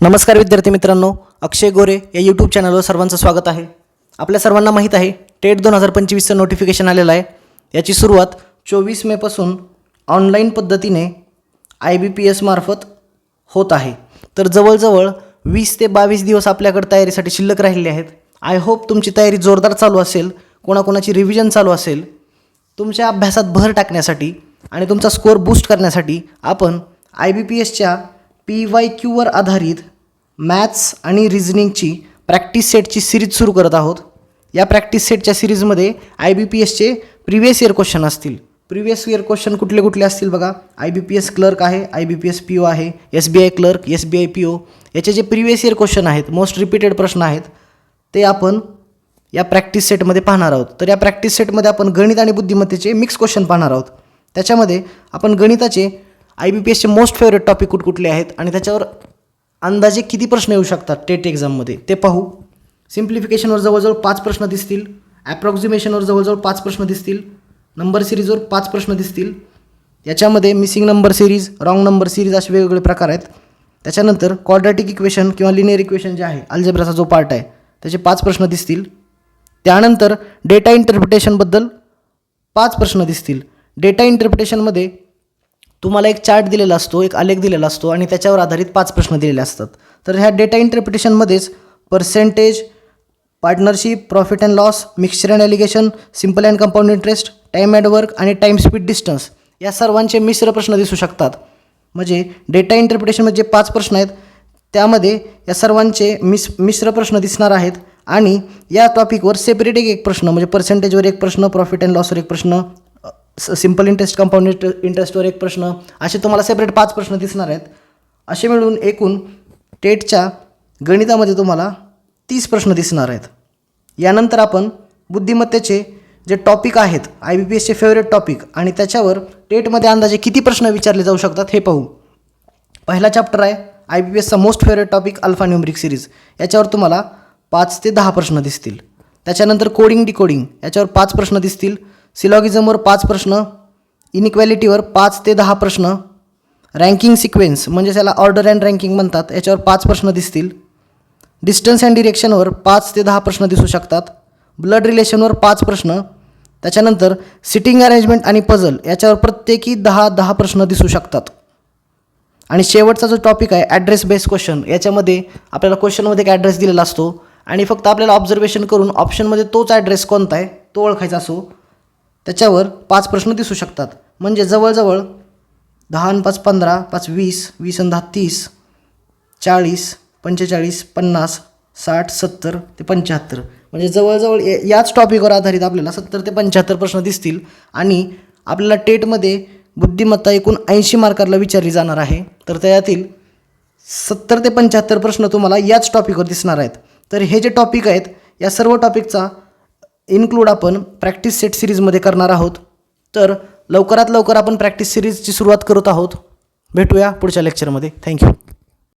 नमस्कार विद्यार्थी मित्रांनो अक्षय गोरे या यूट्यूब चॅनलवर सर्वांचं स्वागत आहे. आपल्या सर्वांना माहीत आहे टेट दोन हजार पंचवीसचं नोटिफिकेशन आलेलं आहे. याची सुरुवात चोवीस मेपासून ऑनलाईन पद्धतीने आय बी पी एसमार्फत होत आहे. तर जवळजवळ वीस ते बावीस दिवस आपल्याकडे तयारीसाठी शिल्लक राहिलेले आहेत. आय होप तुमची तयारी जोरदार चालू असेल कोणाकोणाची रिव्हिजन चालू असेल तुमच्या अभ्यासात भर टाकण्यासाठी आणि तुमचा स्कोअर बूस्ट करण्यासाठी आपण आय बी पी एसच्या पी वाय क्यूवर आधारित मॅथ्स आणि रिझनिंगची प्रॅक्टिस सेटची सिरीज सुरू करत आहोत. या प्रॅक्टिस सेटच्या सिरीजमध्ये आय बी पी एसचे प्रिव्हियस इयर क्वेश्चन असतील. प्रिव्हियस इयर क्वेश्चन कुठले कुठले असतील बघा. I B P S clerk आहे I B P S P O आहे S B I clerk S B I P O. याचे जे प्रिव्हियस इयर क्वेश्चन आहेत मोस्ट रिपीटेड प्रश्न आहेत ते आपण या प्रॅक्टिस सेटमध्ये पाहणार आहोत. तर या प्रॅक्टिस सेटमध्ये आपण गणित आणि बुद्धिमत्तेचे मिक्स क्वेश्चन पाहणार आहोत. त्याच्यामध्ये आपण गणिताचे आय बी पी एसचे मोस्ट फेवरेट टॉपिक कुठकुठले आहेत? आणि त्याच्यावर अंदाजे किती प्रश्न येऊ शकतात टेट एक्झाममध्ये ते पाहू. सिम्प्लिफिकेशनवर जवळजवळ पाच प्रश्न दिसतील. ॲप्रॉक्झिमेशनवर जवळजवळ पाच प्रश्न दिसतील. नंबर सिरीजवर पाच प्रश्न दिसतील. याच्यामध्ये missing number series wrong number series असे वेगवेगळे प्रकार आहेत. त्याच्यानंतर क्वाड्रॅटिक इक्वेशन किंवा लिनियर इक्वेशन जे आहे अल्जेब्राचा जो पार्ट आहे त्याचे पाच प्रश्न दिसतील. त्यानंतर डेटा इंटरप्रिटेशनबद्दल पाच प्रश्न दिसतील. डेटा इंटरप्रिटेशनमध्ये तुम्हाला एक चार्ट दिलेला असतो एक आलेख दिलेला असतो आणि त्याच्यावर आधारित पाच प्रश्न दिलेले असतात. तर ह्या data इंटरप्रिटेशनमध्येच percentage partnership profit and loss mixture and alligation simple and compound interest time at work आणि टाईम स्पीड डिस्टन्स या सर्वांचे मिश्र प्रश्न दिसू शकतात. म्हणजे डेटा इंटरप्रिटेशनमध्ये जे पाच प्रश्न आहेत त्यामध्ये या सर्वांचे मिस मिश्र प्रश्न दिसणार आहेत आणि या टॉपिकवर सेपरेट एक एक प्रश्न म्हणजे पर्सेंटेजवर एक प्रश्न प्रॉफिट अँड लॉसवर एक प्रश्न सिंपल इंटरेस्ट कंपाऊंड इंट इंटरेस्टवर एक प्रश्न. असे तुम्हाला सेपरेट पाच प्रश्न दिसणार आहेत. असे मिळून एकूण टेटच्या गणितामध्ये तुम्हाला तीस प्रश्न दिसणार आहेत. यानंतर आपण बुद्धिमत्तेचे जे टॉपिक आहेत आय बी पी एसचे फेवरेट टॉपिक आणि त्याच्यावर टेटमध्ये अंदाजे किती प्रश्न विचारले जाऊ शकतात हे पाहू. पहिला चॅप्टर आहे I B P एसचा most favourite topic alpha numeric series याच्यावर तुम्हाला पाच ते दहा प्रश्न दिसतील. त्याच्यानंतर कोडिंग डिकोडिंग याच्यावर पाच प्रश्न दिसतील. सिलॉगिझमवर पाच प्रश्न इनइक्वॅलिटीवर पाच ते दहा प्रश्न रँकिंग सिक्वेन्स म्हणजे त्याला ऑर्डर अँड रँकिंग म्हणतात याच्यावर पाच प्रश्न दिसतील. डिस्टन्स अँड डिरेक्शनवर पाच ते दहा प्रश्न दिसू शकतात. ब्लड रिलेशनवर पाच प्रश्न त्याच्यानंतर सिटिंग अरेंजमेंट आणि पझल याच्यावर प्रत्येकी दहा दहा प्रश्न दिसू शकतात. आणि शेवटचा जो टॉपिक आहे ॲड्रेस बेस्ड क्वेश्चन याच्यामध्ये आपल्याला क्वेश्चनमध्ये एक ॲड्रेस दिलेला असतो. आणि फक्त आपल्याला ऑब्झर्वेशन करून ऑप्शनमध्ये तोच ॲड्रेस कोणता आहे तो ओळखायचा असो. त्याच्यावर पाच प्रश्न दिसू शकतात. म्हणजे जवळजवळ दहा आणि पाच पंधरा पाच वीस वीस आणि दहा तीस चाळीस पंचेचाळीस पन्नास साठ सत्तर ते पंच्याहत्तर. म्हणजे जवळजवळ या- याच टॉपिकवर आधारित आपल्याला सत्तर ते पंच्याहत्तर प्रश्न दिसतील आणि आपल्याला टेटमध्ये बुद्धिमत्ता एकूण ऐंशी मार्काला विचारली जाणार आहे. तर त्यातील सत्तर ते पंच्याहत्तर प्रश्न तुम्हाला याच टॉपिकवर दिसणार आहेत. तर हे जे टॉपिक आहेत या सर्व टॉपिकचा इन्क्लूड आपण प्रॅक्टिस सेट सिरीजमध्ये करणार आहोत. तर लवकरात लवकर आपण प्रॅक्टिस सिरीजची सुरुवात करत आहोत. भेटूया पुढच्या लेक्चरमध्ये थँक्यू